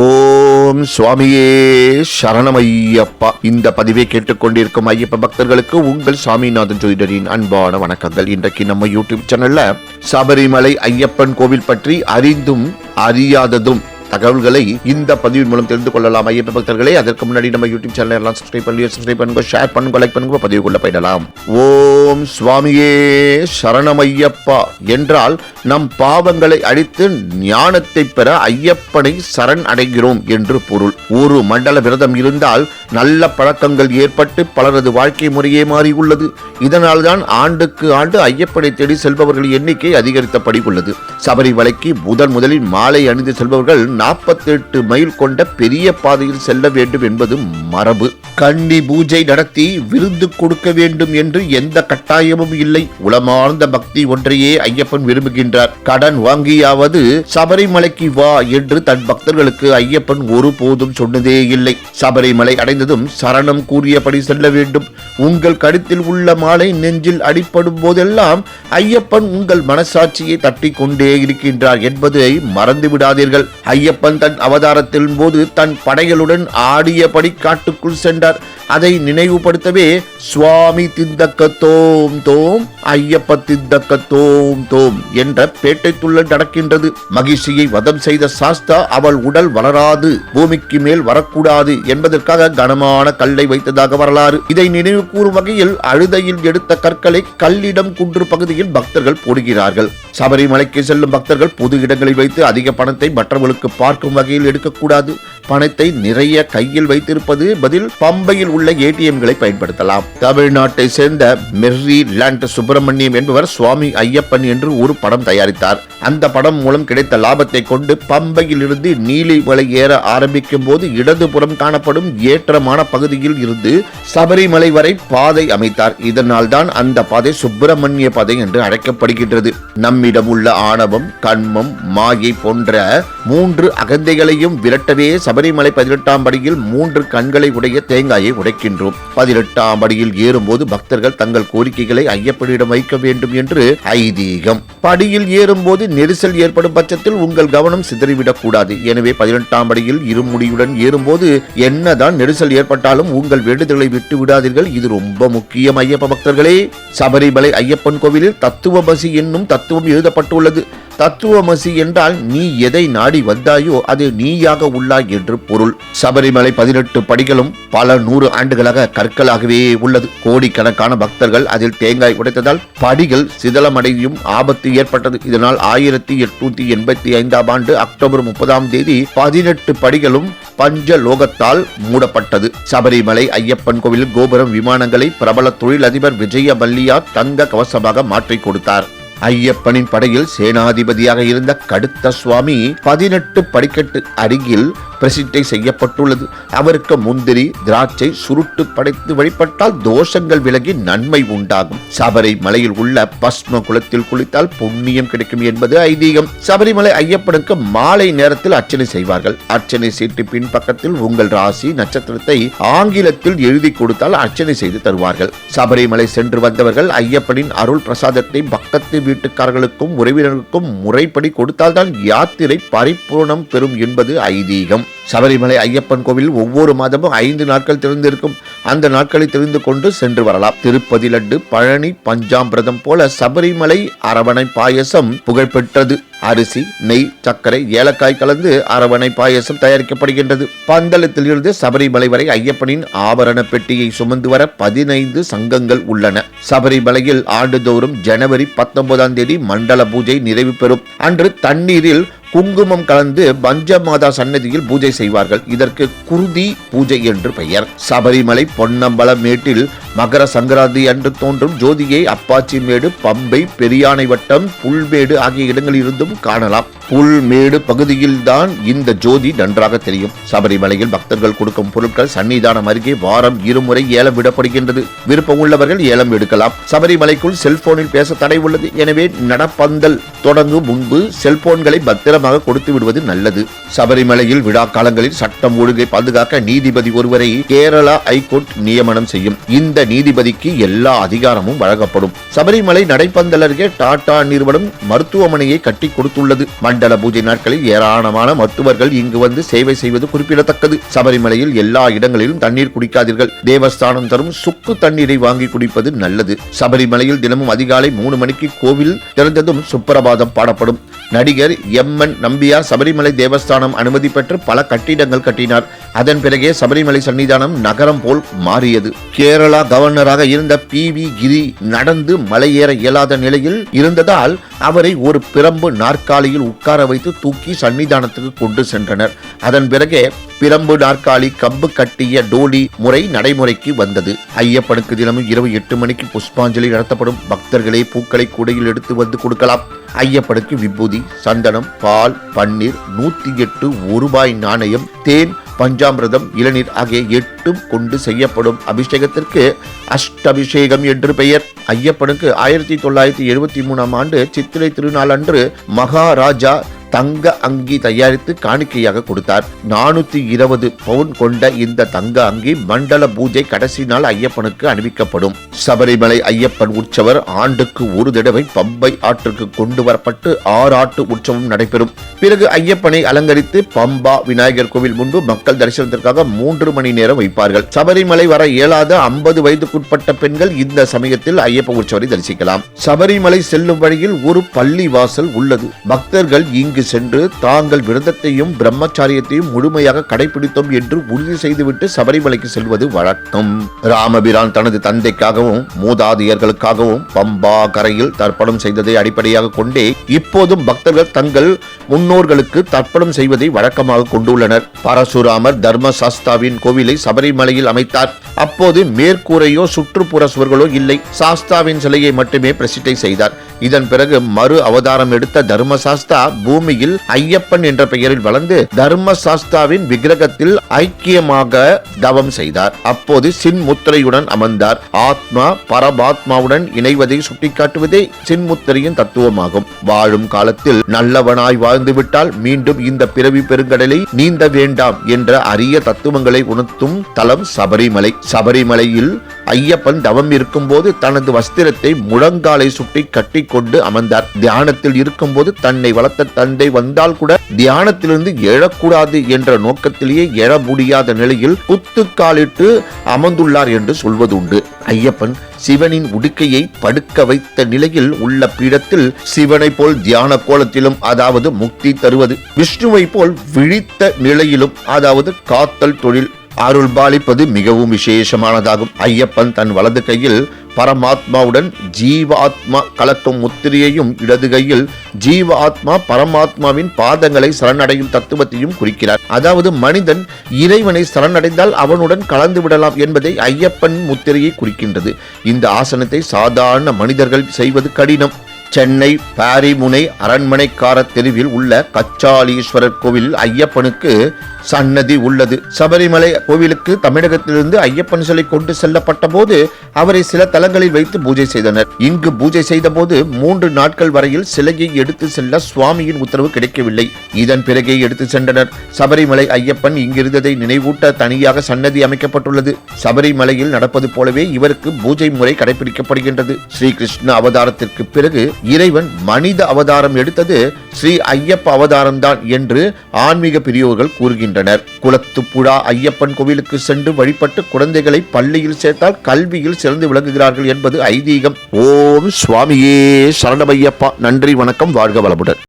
ஓம் சுவாமியே சரணமையப்பா. இந்த பதிவை கேட்டுக்கொண்டிருக்கும் ஐயப்ப பக்தர்களுக்கு உங்கள் சாமிநாதன் ஜோதிடரின் அன்பான வணக்கங்கள். இன்றைக்கு நம்ம யூடியூப் சேனல்ல சபரிமலை ஐயப்பன் கோவில் பற்றி அறிந்தும் அறியாததும் தகவல்களை இந்த பதிவின் மூலம் தெரிந்து கொள்ளலாம். ஐயப்ப பக்தர்களே அதற்கு முன்னாடி நம்ம யூடியூப் சேனல் எல்லாம் சப்ஸ்கிரைப் பண்ணி சப்ஸ்கிரைப் பண்ணுங்க ஷேர் பண்ணுங்க லைக் பண்ணுங்க பதிவுக்குள்ள போயிடலாம். ஓம் சுவாமியே சரணமையப்பா என்றால் நம் பாவங்களை அழித்து ஞானத்தை பெற ஐயப்பனை சரண் அடைகிறோம் என்று பொருள். ஒரு மண்டல விரதம் இருந்தால் நல்ல பழக்கங்கள் ஏற்பட்டு பலரது வாழ்க்கை முறையே மாறியுள்ளது இதனால்தான் ஆண்டுக்கு ஆண்டு ஐயப்பனை தேடி செல்பவர்கள் எண்ணிக்கை அதிகரித்தபடி உள்ளது. சபரிமலைக்கு முதன் முதலில் மாலை அணிந்து செல்பவர்கள் நாற்பத்தெட்டு மைல் கொண்ட பெரிய பாதையில் செல்ல வேண்டும் என்பது மரபு. கன்னி பூஜை நடத்தி விருந்து கொடுக்க வேண்டும் என்று எந்த கட்டாயமும் இல்லை. உளமார்ந்த பக்தி ஒன்றையே ஐயப்பன் விரும்புகின்றார். கடன் வாங்கியாவது சபரிமலைக்கு வா என்று தன் பக்தர்களுக்கு ஐயப்பன் ஒருபோதும் சொன்னதே இல்லை. சபரிமலை அடைந்ததும் சரணம் கூறியபடி செல்ல வேண்டும். உங்கள் கழுத்தில் உள்ள மாலை நெஞ்சில் அடிப்படும் போதெல்லாம் ஐயப்பன் உங்கள் மனசாட்சியை தட்டி கொண்டே இருக்கின்றார் என்பதை மறந்து விடாதீர்கள் ஐயப்பன் தன் அவதாரத்தின் போது தன் படைகளுடன் ஆடியபடி காட்டுக்குள் சென்றார். அதை நினைவுபடுத்தவே சுவாமி திந்தக்க தோம் தோம் ஐயப்ப திந்தக்க தோம் தோம் என்ற பேட்டை நடக்கின்றது. மகிழ்ச்சியை வதம் செய்த சாஸ்தா அவள் உடல் வளராது பூமிக்கு மேல் வரக்கூடாது என்பதற்காக கனமான கல்லை வைத்ததாக வரலாறு. இதை நினைவு கூறும் வகையில் அழுதையில் எடுத்த கற்களை கல்லிடம் குன்று பகுதியில் பக்தர்கள் போடுகிறார்கள். சபரிமலைக்கு செல்லும் பக்தர்கள் பொது இடங்களில் வைத்து அதிக பணத்தை மற்றவர்களுக்கு பார்க்கும் வகையில் எடுக்கக்கூடாது. பணத்தை நிறைய கையில் வைத்திருப்பது பதில் பம்பையில் உள்ள ஏடிஎம்களை பயன்படுத்தலாம். தமிழ்நாட்டை சேர்ந்த மெர்ரி லேண்ட் சுப்பிரமணியம் என்பவர் சுவாமி ஐயப்பன் என்று ஒரு படம் தயாரித்தார். அந்த படம் மூலம் கிடைத்த லாபத்தை கொண்டு பம்பையில் இருந்து நீலிமலை ஏற ஆரம்பிக்கும் போது இடதுபுறம் காணப்படும் ஏற்றமான பகுதியில் இருந்து சபரிமலை வரை பாதை அமைத்தார். இதனால் தான் அந்த பாதை சுப்பிரமணிய பாதை என்று அழைக்கப்படுகின்றது. நம்மிடம் உள்ள ஆணவம் கண்மம் மாயை போன்ற மூன்று அகந்தைகளையும் விரட்டவே சபரிமலை பதினெட்டாம் படியில் மூன்று கண்களை உடைய தேங்காயை உடைக்கின்றோம். பதினெட்டாம் படியில் ஏறும்போது பக்தர்கள் தங்கள் கோரிக்கைகளை ஐயப்பனிடம் வைக்க வேண்டும் என்று ஐதீகம். படியில் ஏறும்போது நெரிசல் ஏற்படும் பட்சத்தில் உங்கள் கவனம் சிதறிவிடக் கூடாது எனவே பதினெட்டாம் படியில் இருமுடியுடன் ஏறும்போது என்னதான் நெரிசல் ஏற்பட்டாலும் உங்கள் வேண்டுதலை விட்டு விடாதீர்கள். இது ரொம்ப முக்கியம் ஐயப்ப பக்தர்களே. சபரிமலை ஐயப்பன் கோவிலில் தத்துவ பசி என்னும் தத்துவம் எழுதப்பட்டுள்ளது. தத்துவமசி என்றால் நீ எதை நாடி வந்தாயோ அது நீயாக உள்ளாய் என்று பொருள். சபரிமலை பதினெட்டு படிகளும் பல நூறு ஆண்டுகளாக கற்களாகவே உள்ளது. கோடிக்கணக்கான பக்தர்கள் அதில் தேங்காய் உடைத்ததால் படிகள் சிதலமடையும் ஆபத்து ஏற்பட்டது. இதனால் ஆயிரத்தி எட்நூத்தி எண்பத்தி ஐந்தாம் ஆண்டு அக்டோபர் முப்பதாம் தேதி பதினெட்டு படிகளும் பஞ்ச லோகத்தால் மூடப்பட்டது. சபரிமலை ஐயப்பன் கோவில் கோபுரம் விமானங்களை பிரபல தொழிலதிபர் விஜய மல்லியா தங்க கவசமாக மாற்றிக் கொடுத்தார். ஐயப்பனின் படையில் சேனாதிபதியாக இருந்த கடுத்த சுவாமி பதினெட்டு படிக்கட்டு அருகில் பிரசிட்டை செய்யப்பட்டுள்ளது. அவருக்கு முந்திரி திராட்சை சுருட்டு படைத்து வழிபட்டால் தோஷங்கள் விலகி நன்மை உண்டாகும். சபரி மலையில் உள்ள பஸ்ம குளத்தில் குளித்தால் புண்ணியம் கிடைக்கும் என்பது ஐதீகம். சபரிமலை ஐயப்பனுக்கு மாலை நேரத்தில் அர்ச்சனை செய்வார்கள். அர்ச்சனை சீட்டு பின்பக்கத்தில் உங்கள் ராசி நட்சத்திரத்தை ஆங்கிலத்தில் எழுதி கொடுத்தால் அர்ச்சனை செய்து தருவார்கள். சபரிமலை சென்று வந்தவர்கள் ஐயப்பனின் அருள் பிரசாதத்தை பக்கத்து வீட்டுக்காரர்களுக்கும் உறவினர்களுக்கும் முறைப்படி கொடுத்தால்தான் யாத்திரை பரிபூர்ணம் பெறும் என்பது ஐதீகம். சபரிமலை ஐயப்பன் கோவில் ஒவ்வொரு மாதமும் ஐந்து நாட்கள் திறந்திருக்கும். அந்த நாட்களை தெரிந்து கொண்டு சென்று வரலாம். திருப்பதி லட்டு பழனி பஞ்சாமிரதம் போல சபரிமலை அரவணை பாயசம் புகழ்பெற்றது. அரிசி நெய் சர்க்கரை ஏலக்காய் கலந்து அரவணை பாயசம் தயாரிக்கப்படுகின்றது. பந்தளத்தில் இருந்து சபரிமலை வரை ஐயப்பனின் ஆபரண பெட்டியை சுமந்து வர பதினைந்து சங்கங்கள் உள்ளன. சபரிமலையில் ஆண்டுதோறும் ஜனவரி பத்தொன்பதாம் தேதி மண்டல பூஜை நிறைவு பெறும். அன்று தண்ணீரில் குங்குமம் கலந்து பஞ்சமாதா சன்னதியில் பூஜை செய்வார்கள். இதற்கு குருதி பூஜை என்று பெயர். சபரிமலை பொன்னம்பல மேட்டில் மகர சங்கராந்தி அன்று தோன்றும் ஜோதியை அப்பாச்சி மேடு பம்பை பெரியானை வட்டம் புல்மேடு ஆகிய இடங்களில் இருந்தும் காணலாம் புல்மேடு பகுதியில்தான் இந்த ஜோதி நன்றாக தெரியும். சபரிமலையில் பக்தர்கள் கொடுக்கும் பொருட்கள் சன்னிதானம் அருகே வாரம் இருமுறை ஏலம் விடப்படுகின்றது. விருப்பம் உள்ளவர்கள் ஏலம் எடுக்கலாம். சபரிமலைக்குள் செல்போனில் பேச தடை உள்ளது. எனவே நடப்பந்தல் தொடங்கும் முன்பு செல்போன்களை பத்திரம் தாராளமாக கொடுத்து விடுவது நல்லது. சபரிமலையில் விழா காலங்களில் சட்டம் ஒழுங்கை பாதுகாக்க நீதிபதி ஒருவரை கேரளா ஐகோர்ட் நியமனம் செய்யும். இந்த நீதிபதிக்கு எல்லா அதிகாரமும் வழங்கப்படும். சபரிமலை நடைப்பந்தல் அருகே டாடா நிறுவனம் மருத்துவமனையை கட்டி கொடுத்துள்ளது. மண்டல பூஜை நாட்களில் ஏராளமான மருத்துவர்கள் இங்கு வந்து சேவை செய்வது குறிப்பிடத்தக்கது. சபரிமலையில் எல்லா இடங்களிலும் தண்ணீர் குடிக்காதீர்கள். தேவஸ்தானம் தரும் சுக்கு தண்ணீரை வாங்கி குடிப்பது நல்லது. சபரிமலையில் தினமும் அதிகாலை மூணு மணிக்கு கோவில் திறந்ததும் சுப்பிரபாதம் பாடப்படும். நடிகர் எம் என் நம்பியார் சபரிமலை தேவஸ்தானம் அனுமதி பெற்று பல கட்டிடங்கள் கட்டினார். அதன் பிறகே சபரிமலை சன்னிதானம் நகரம் போல் மாறியது. கேரளா கவர்னராக இருந்த பி. வி. கிரி நடந்து மலையேற இயலாத நிலையில் இருந்ததால் அவரை ஒரு பிரம்பு நாற்காலியில் உட்கார வைத்து தூக்கி சன்னிதானத்துக்கு கொண்டு சென்றனர். அதன் பிறகே பிரம்பு நாற்காலி கம்பு கட்டிய டோலி முறை நடைமுறைக்கு வந்தது. ஐயப்பனுக்கு தினமும் இரவு எட்டு மணிக்கு புஷ்பாஞ்சலி நடத்தப்படும். பக்தர்களே பூக்களை கூடையில் எடுத்து வந்து கொடுக்கலாம். ஐயப்பனுக்கு விபூதி சந்தனம் பால் பன்னீர் நூத்தி எட்டு ஒரு ரூபாய் நாணயம் தேன் பஞ்சாமிரதம் இளநீர் ஆகிய எட்டும் கொண்டு செய்யப்படும் அபிஷேகத்திற்கு அஷ்டபிஷேகம் என்று பெயர். ஐயப்பனுக்கு ஆயிரத்தி தொள்ளாயிரத்தி எழுபத்தி மூணாம் ஆண்டு சித்திரை திருநாள் அன்று மகாராஜா தங்க அங்கி தயாரித்து காணிக்கையாக கொடுத்தார். நானூத்தி இருபது பவுன் கொண்ட இந்த தங்க அங்கி மண்டல பூஜை கடைசி நாள் ஐயப்பனுக்கு அணிவிக்கப்படும். சபரிமலை ஐயப்பன் உற்சவர் ஆண்டுக்கு ஒரு தடவை பம்பை ஆற்றுக்கு கொண்டு வரப்பட்டு ஆறு ஆட்டு உற்சவம் நடைபெறும். பிறகு ஐயப்பனை அலங்கரித்து பம்பா விநாயகர் கோவில் முன்பு மக்கள் தரிசனத்திற்காக மூன்று மணி நேரம் வைப்பார்கள். சபரிமலை வர இயலாத ஐம்பது வயதுக்குட்பட்ட பெண்கள் இந்த சமயத்தில் ஐயப்ப உற்சவரை தரிசிக்கலாம். சபரிமலை செல்லும் வழியில் ஒரு பள்ளி வாசல் உள்ளது. பக்தர்கள் இங்கு சென்று தாங்கள் விரதத்தையும் பிரம்மச்சாரியத்தையும் முழுமையாக கடைபிடித்தோம் என்று உறுதி செய்துவிட்டு சபரிமலைக்கு செல்வது வழக்கம். ராமபிரான் தனது தந்தைக்காகவும் மூதாதையர்களுக்காகவும் பம்பா கரையில் தர்ப்பணம் செய்ததை அடிப்படையாக கொண்டே இப்போதும் பக்தர்கள் தங்கள் முன்னோர்களுக்கு தர்ப்பணம் செய்வதை வழக்கமாக கொண்டுள்ளனர். பரசுராமர் தர்மசாஸ்தாவின் கோவிலை சபரிமலையில் அமைத்தார். அப்போது மேற்கூரையோ சுற்றுப்புற சுவர்களோ இல்லை. சாஸ்தாவின் சிலையை மட்டுமே பிரசிட்டை செய்தார். இதன் பிறகு மறு அவதாரம் எடுத்த தர்மசாஸ்தா பூமி பூமியில் ஐயப்பன் என்ற பெயரில் வளர்ந்து தர்ம சாஸ்தாவின் விக்கிரகத்தில் ஐக்கியமாக தவம் செய்தார். அப்போது சின்முத்திரையுடன் அமர்ந்தார். ஆத்மா பரபாத்மாவுடன் இணைவதை சுட்டிக்காட்டுவதே சின்முத்திரையின் தத்துவமாகும். வாழும் காலத்தில் நல்லவனாய் வாழ்ந்துவிட்டால் மீண்டும் இந்த பிறவி பெருங்கடலை நீந்த வேண்டாம் என்ற அரிய தத்துவங்களை உணர்த்தும் தலம் சபரிமலை. சபரிமலையில் ஐயப்பன் தவம் இருக்கும்போது தனது வஸ்திரத்தை முழங்காலை சுட்டி கட்டிக்கொண்டு அமர்ந்தார். தியானத்தில் இருக்கும்போது தன்னை வளர்த்த தந்தை வந்தால் கூட தியானத்திலிருந்து எழக்கூடாது என்ற நோக்கத்திலேயே எழ முடியாத நிலையில் குத்துக்காலிட்டு அமர்ந்துள்ளார் என்று சொல்வது உண்டு ஐயப்பன் சிவனின் உடுக்கையை படுக்க வைத்த நிலையில் உள்ள பீடத்தில் சிவனை போல் தியான கோலத்திலும் அதாவது முக்தி தருவது விஷ்ணுவை போல் விழித்த நிலையிலும் அதாவது காத்தல் தொழில் அருள் பாலிப்பது மிகவும் விசேஷமானதாகும். ஐயப்பன் தன் வலது கையில் பரமாத்மாவுடன் ஜீவாத்மா கலக்கும் முத்திரையையும் இடது கையில் ஜீவாத்மா பரமாத்மாவின் பாதங்களை சரணடையும் தத்துவத்தையும் குறிக்கிறார். அதாவது மனிதன் இறைவனை சரணடைந்தால் அவனுடன் கலந்து விடலாம் என்பதை ஐயப்பன் முத்திரையை குறிக்கின்றது. இந்த ஆசனத்தை சாதாரண மனிதர்கள் செய்வது கடினம். சென்னை பாரிமுனை அரண்மனைக்கார தெருவில் உள்ள கச்சாலீஸ்வரர் கோவில் ஐயப்பனுக்கு சன்னதி உள்ளது. சபரிமலை கோவிலுக்கு தமிழகத்திலிருந்து ஐயப்பன் சிலை கொண்டு செல்லப்பட்ட போது அவரை சில தலங்களில் வைத்து பூஜை செய்தனர். இங்கு பூஜை செய்த போது மூன்று நாட்கள் வரையில் சிலையை எடுத்து செல்ல சுவாமியின் உத்தரவு கிடைக்கவில்லை. இதன் பிறகே எடுத்து சென்றனர். சபரிமலை ஐயப்பன் இங்கிருந்ததை நினைவூட்ட தனியாக சன்னதி அமைக்கப்பட்டுள்ளது. சபரிமலையில் நடப்பது போலவே இவருக்கு பூஜை முறை கடைபிடிக்கப்படுகின்றது. ஸ்ரீ கிருஷ்ண அவதாரத்திற்கு பிறகு இறைவன் மனித அவதாரம் எடுத்தது ஸ்ரீ ஐயப்ப அவதாரம்தான் என்று ஆன்மீக பெரியோர்கள் கூறுகின்றனர். குளத்துப்புழா ஐயப்பன் கோவிலுக்கு சென்று வழிபட்டு குழந்தைகளை பள்ளியில் சேர்த்தால் கல்வியில் சிறந்து விளங்குகிறார்கள் என்பது ஐதீகம். ஓம் சுவாமியே சரணமையப்பா. நன்றி வணக்கம் வாழ்க வளமுடன்.